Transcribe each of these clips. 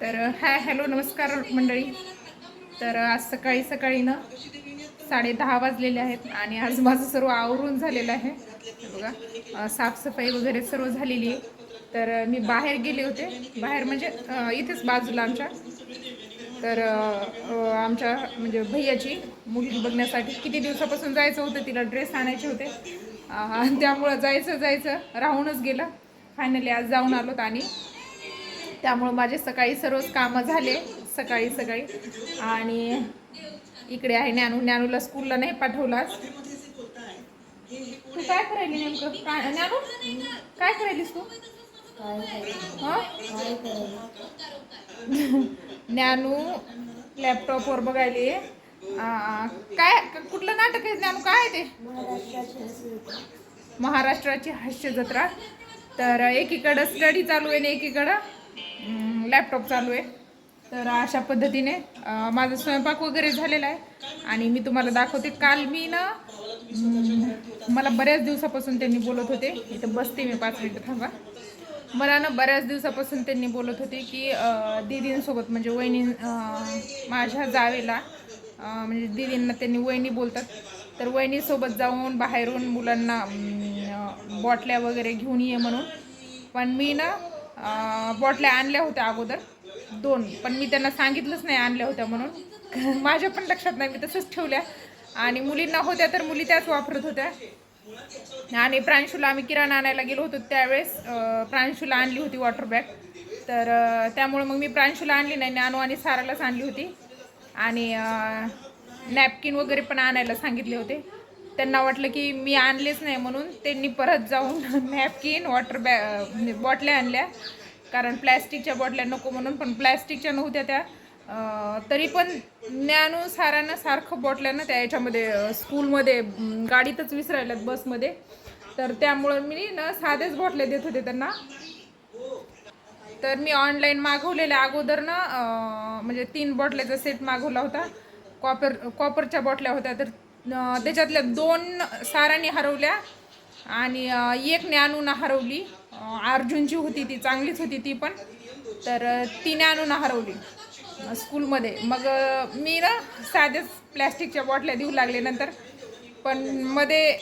तर hi hello नमस्कार मंडळी. तर आज सकाळी सकाळी ना साडे दहा वाजलेले आहेत आणि आज माझं सर्व आवरून झालेलं आहे. बघा साफसफाई वगैरे सर्व झालेली आहे. तर मी बाहेर गेले होते. बाहेर म्हणजे इथेच बाजूला आमच्या. तर आमच्या म्हणजे भैयाची मुलगी बघण्यासाठी किती दिवसापासून जायचं होतं तिला ड्रेस आणायचे होते. त्यामुळं जायचं जायचं राहूनच गेलं. फायनली आज जाऊन आलोत आणि त्यामुळं माझे सकाळी सर्वच कामं झाले सकाळी सकाळी. आणि इकडे आहे ज्ञानू ज्ञानूला स्कूलला नाही पाठवलास. तू काय करायली नेमकं? काय ज्ञानू काय करायलीस तू? हं? ज्ञानू लॅपटॉपवर बघायली. काय कुठलं नाटक आहे ज्ञानू काय आहे ते? महाराष्ट्राची हास्य जत्रा तर एकीकडं स्टडी चालू आहे आणि एकीकडं लॅपटॉप चालू आहे. तर अशा पद्धतीने माझा स्वयंपाक वगैरे झालेला आहे. आणि मी तुम्हाला दाखवते काल मी ना मला बऱ्याच दिवसापासून त्यांनी बोलत होते. इथं बसते मी पाच मिनटं थांबा. मला ना बऱ्याच दिवसापासून त्यांनी बोलत होते की दिदींसोबत म्हणजे वहिनी माझ्या जावेला म्हणजे दिदींना त्यांनी वहिनी बोलतात. तर वहिनीसोबत जाऊन बाहेरून मुलांना बॉटल्या वगैरे घेऊन ये म्हणून. पण मी ना बॉटल्या आणल्या होत्या अगोदर. दोन. पण मी त्यांना सांगितलंच नाही आणल्या होत्या म्हणून. माझ्या पण लक्षात नाही मी तसंच ठेवल्या. आणि मुलींना होत्या तर मुली त्याच वापरत होत्या. आणि प्रांशूला आम्ही किराणा आणायला गेलो होतो त्यावेळेस प्रांशूला आणली होती वॉटर बॅग तर त्यामुळं त्यामुळे मग मी प्रांशूला आणली नाही नानू आणि सारालाच आणली होती. आणि नॅपकिन वगैरे पण आणायला सांगितले होते. त्यांना वाटलं की मी आणलेच नाही म्हणून त्यांनी परत जाऊन नॅपकिन वॉटर बॅ म्हणजे बॉटल्या आणल्या. कारण प्लॅस्टिकच्या बॉटल्या नको म्हणून पण प्लॅस्टिकच्या नव्हत्या त्या. तरी पण ज्ञानुसारानं सारखं बॉटल्यानं त्या याच्यामध्ये स्कूलमध्ये गाडीतच विसरायल्यात बसमध्ये. तर त्यामुळं मी ना साधेच बॉटल्या देत होते त्यांना. तर मी ऑनलाईन मागवलेल्या अगोदर ना म्हणजे तीन बॉटल्याचा सेट मागवला होता. कॉपर कॉपरच्या बॉटल्या होत्या. तर त्याच्यातल्या दोन सारांनी हरवल्या आणि एक ज्ञानून हरवली. अर्जुनची होती ती चांगलीच होती ती पण. तर तिने ती हरवली. स्कूलमध्ये. मग मी ना साधेच प्लॅस्टिकच्या बॉटल्या देऊ लागले नंतर. पण मध्ये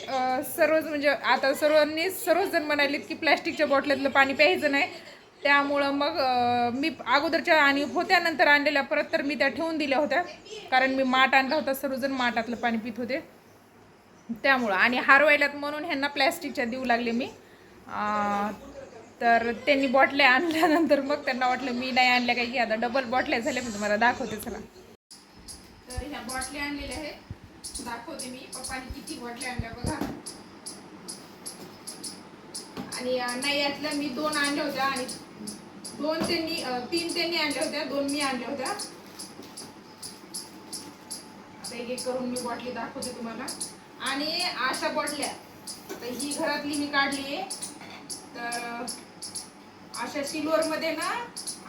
सर्वच म्हणजे आता सर्वांनी सर्वच जण म्हणालेत की प्लॅस्टिकच्या बॉटल्यातलं पाणी प्यायचं नाही. त्यामुळं मग मी अगोदरच्या आणि होत्या नंतर आणलेल्या परत तर मी त्या ठेवून दिल्या होत्या. कारण मी माठ आणला होता सर्वजण माठातलं पाणी पित होते. त्यामुळं. आणि हारवायलात म्हणून ह्यांना प्लॅस्टिकच्या देऊ लागले मी. तर त्यांनी बॉटल्या आणल्यानंतर मग त्यांना वाटलं मी नाही आणल्या काही. की आता डबल बॉटल्या झाल्या मी तुम्हाला म्हणजे दाखवते चला. तर ह्या बॉटल्या आणलेल्या आहेत. दाखवते मी. पप्पाने किती बॉटल्या आणल्या बघा. आणि नाही यातल्या मी दोन आणल्या होत्या आणि दोन त्यांनी तीन त्यांनी आणल्या होत्या दोन मी आणल्या होत्या. आता एक एक करून मी बॉटली दाखवते तुम्हाला. आणि अशा बॉटल्या. आता ही घरातली मी काढली आहे. तर अशा सिल्वरमध्ये ना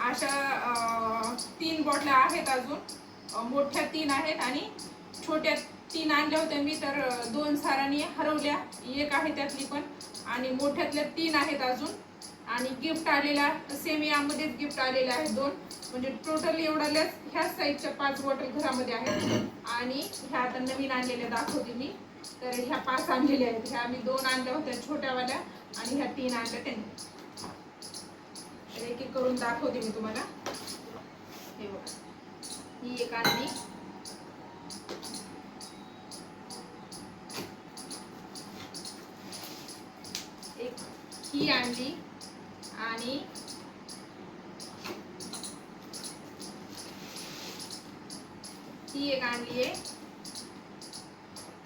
अशा तीन बॉटल्या आहेत अजून. मोठ्या तीन आहेत आणि छोट्या तीन आणल्या होत्या मी. तर दोन सारांनी हरवल्या. एक आहे त्यातली पण. आणि मोठ्यातल्या तीन आहेत अजून. आणि गिफ्ट आलेला सेम यामध्येच गिफ्ट आलेले आहे दोन. म्हणजे टोटल एवढ्या ह्याच साईजच्या पाच बॉटल घरामध्ये आहेत. आणि ह्या आता नवीन आणलेल्या दाखवते मी. तर ह्या पाच आणलेल्या आहेत. ह्या मी दोन आणल्या होत्या छोट्यावाल्या आणि ह्या तीन आणल्या त्यांनी. तर एक एक करून दाखवते मी तुम्हाला. हे बघा. ही एक आणली. एक ही आणली. आणि ही एक आणली आहे.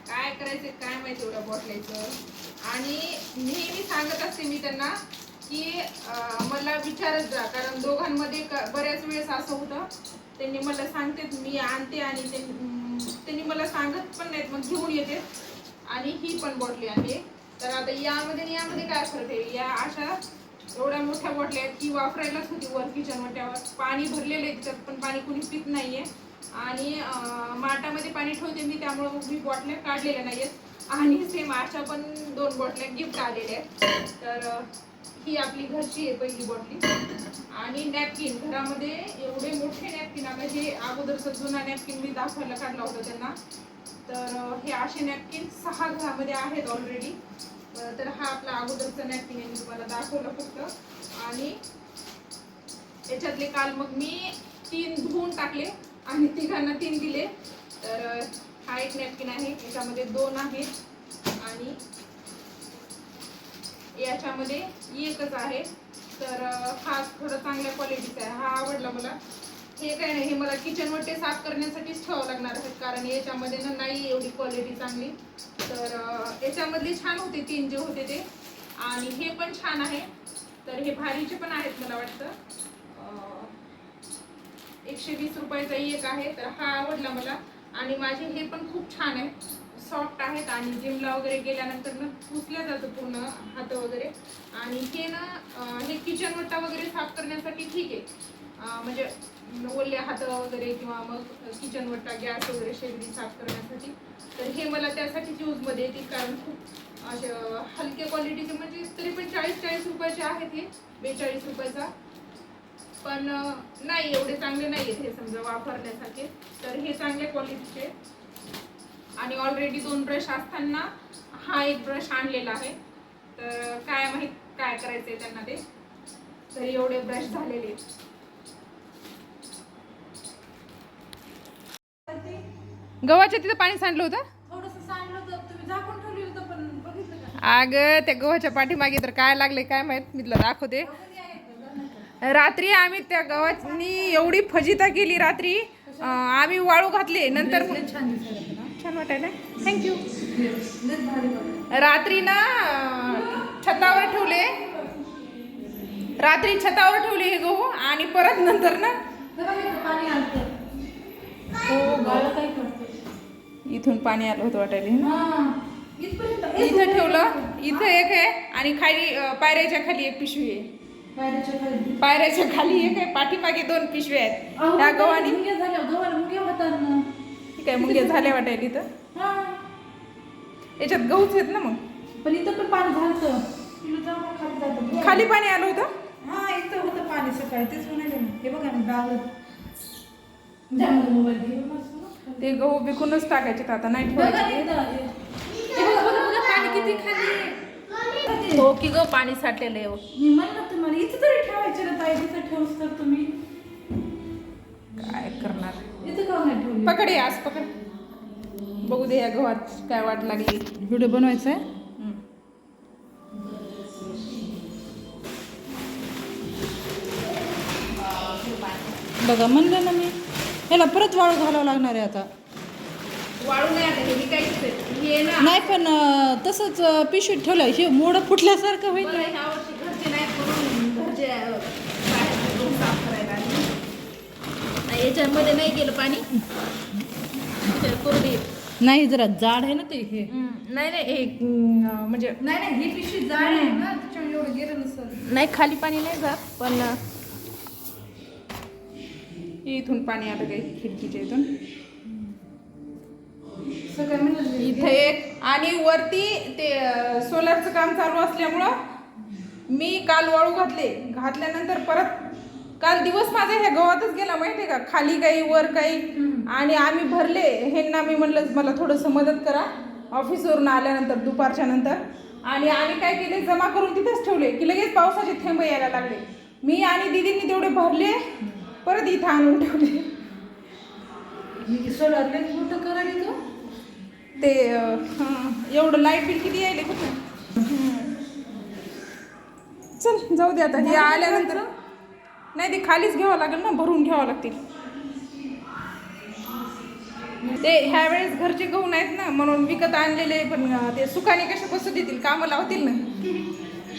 काय करायचं काय माहिती एवढ्या बॉटलायचं. आणि नेहमी सांगत असते मी त्यांना की मला विचारत जा कारण दोघांमध्ये बऱ्याच वेळेस असं होतं. त्यांनी मला सांगतेत मी आणते आणि त्यांनी मला सांगत पण नाहीत मग घेऊन येते. आणि ही पण बॉटली आहे. तर आता यामध्ये आणि यामध्ये काय फरक आहे? या अशा एवढ्या मोठ्या बॉटल्या आहेत की वापरायलाच होती वर किचन त्यावर पाणी भरलेलं आहे त्याच्यात पण पाणी कुणी पित आहे आणि माठामध्ये पाणी ठेवते मी त्यामुळे मग मी बॉटल्या काढलेल्या नाही आहेत आणि सेम अशा पण दोन बॉटल्या गिफ्ट आलेल्या आहेत. तर ही आपली घरची आहे पहिली बॉटली आणि नॅपकिन घरामध्ये एवढे मोठे नॅपकिन आता हे अगोदरचा जुना नॅपकिन मी दाखवायला काढला होता त्यांना. तर हे असे नॅपकिन सहा घरामध्ये आहेत ऑलरेडी तर हा आपला अगोदरचा नॅपकिन आहे मी तुम्हाला दाखवलं फक्त. आणि याच्यातले काल मग मी तीन धुवून टाकले आणि तिघांना तीन दिले. तर हा एक नॅपकिन आहे याच्यामध्ये दोन आहेत. आणि याच्यामध्ये एकच आहे. तर हा थोडा चांगल्या क्वालिटीचा आहे हा आवडला मला. हे काय नाही हे मला किचन वट्टे साफ करण्यासाठीच ठेवावं लागणार आहेत. कारण याच्यामध्ये ना नाही एवढी क्वालिटी चांगली. तर अं, याच्यामधले छान होते तीन जे होते ते. आणि हे पण छान आहे. तर हे भारीचे पण आहेत मला वाटतं. एकशे वीस रुपयाचा एक आहे. तर हा आवडला मला. आणि माझे हे पण खूप छान आहे. सॉफ्ट आहेत आणि जिमला वगैरे गेल्यानंतर ना पुसल्या जातं पूर्ण हात वगैरे. आणि हे ना हे किचन वट्टा वगैरे साफ करण्यासाठी ठीक आहे. म्हणजे ओले हात वगैरे किंवा मग किचन वट्टा गॅस वगैरे शेगडी साफ करण्यासाठी. तर हे मला त्यासाठीच यूजमध्ये येतील कारण खूप असे हलक्या क्वालिटीचे म्हणजे तरी पण चाळीस चाळीस रुपयाचे आहेत हे बेचाळीस रुपयाचा. पण नाही एवढे चांगले नाही आहेत हे समजा वापरण्यासाठी तर हे चांगल्या क्वालिटीचे आणि ऑलरेडी दोन ब्रश असताना हा एक ब्रश आणलेला आहे. तर काय माहीत काय करायचं आहे त्यांना ते. तर एवढे ब्रश झालेले आहेत. गव्हाच्या तिथं पाणी सांडलं होतं? अगं त्या गव्हाच्या पाठीमागे तर काय लागले काय माहीत? मी तुला दाखवते. रात्री आम्ही त्या गव्हानी एवढी फजिता केली रात्री. आम्ही वाळू घातले. नंतर छान वाटायला. थँक्यू. रात्री ना छतावर ठेवले. रात्री छतावर ठेवले हे गहू आणि परत नंतर ना हो गाळं काय करते इथून पाणी आलं होतं वाटायला इथं ठेवलं इथं एक आहे आणि खाली पायऱ्याच्या खाली एक पिशवी आहे. पायऱ्याच्या खाली. एक आहे पाठीमागे दोन पिशव्या आहेत. त्या गव्हाणी ठीक आहे मुंग्या झाल्या वाटायला इथं. हा. याच्यात गहूच आहेत ना मग? पण इथं पण पाणी झालं खाली पाणी आलं होतं? हा इथं होतं पाणी सकाळी. तेच म्हणाले हे बघा ना त्यामुळे मोबाईल घेऊन. ते गहू विकूनच टाकायचे आता नाही ठेवायचे हे. बघा बघा बघा पाणी किती खाली आहे. की ग पाणी साठलेलं आहे हो. मी म्हणलं तुम्हाला इथं तरी ठेवायचे ना ताई ठेवूस तर तुम्ही. काय करणार? इथं का नाही ठेवली पकड हे आज पकड. बघू दे या गव्हात काय वाट लागली. व्हिडिओ बनवायचा आहे. बघा म्हणलं ना मी. ह्याला परत वाळू घालावं लागणार आहे आता. वाळू नाही आता हे विकायचंच आहे. हे ना. नाही पण अं, तसंच अं, पिशवीत ठेवलं हे मोड फुटल्यासारखं होईल बरं, ह्या वर्षी घरचे नाहीत म्हणून घरचे अं, बाहेरचे गहू साफ करायला आले. नाही, याच्यामध्ये नाही गेलं पाणी. तर. नाही जरा जाड आहे ना ते हे. नाही नाही हे अं, म्हणजे नाही नाही ही पिशवी जाड आहे ना त्याच्यामुळे एवढं गेलं नसतं नाही खाली पाणी नाही जात पण इथून पाणी आलं काही खिडकीच्या इथून. इथं एक आणि वरती ते सोलारचं काम चालू असल्यामुळं मी काल वाळू घातले. घातल्यानंतर परत काल दिवस माझा ह्या गव्हातच गेला माहितीये का? खाली काही वर काही. आणि आम्ही भरले. ह्यांना मी म्हणलं मला थोडंसं मदत करा. ऑफिसवरून आल्यानंतर दुपारच्या नंतर. आणि आम्ही काय केले जमा करून तिथेच ठेवले की लगेच पावसाचे थेंब यायला लागले. मी आणि दिदींनी तेवढे भरले. परत इथं आणून ठेवले. मोठं करायला तो एवढं लाइट बिल किती यायले कुठं? चल जाऊ दे आता. हे आल्यानंतर नाही ते खालीच घ्यावं लागेल ना भरून घ्यावं लागतील. ते ह्या वेळेस घरचे गहू नाहीत ना म्हणून विकत आणलेले पण ते सुखाने कशा बसू देतील? कामं लावतील ना.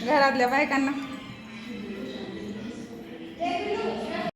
घरातल्या बायकांना.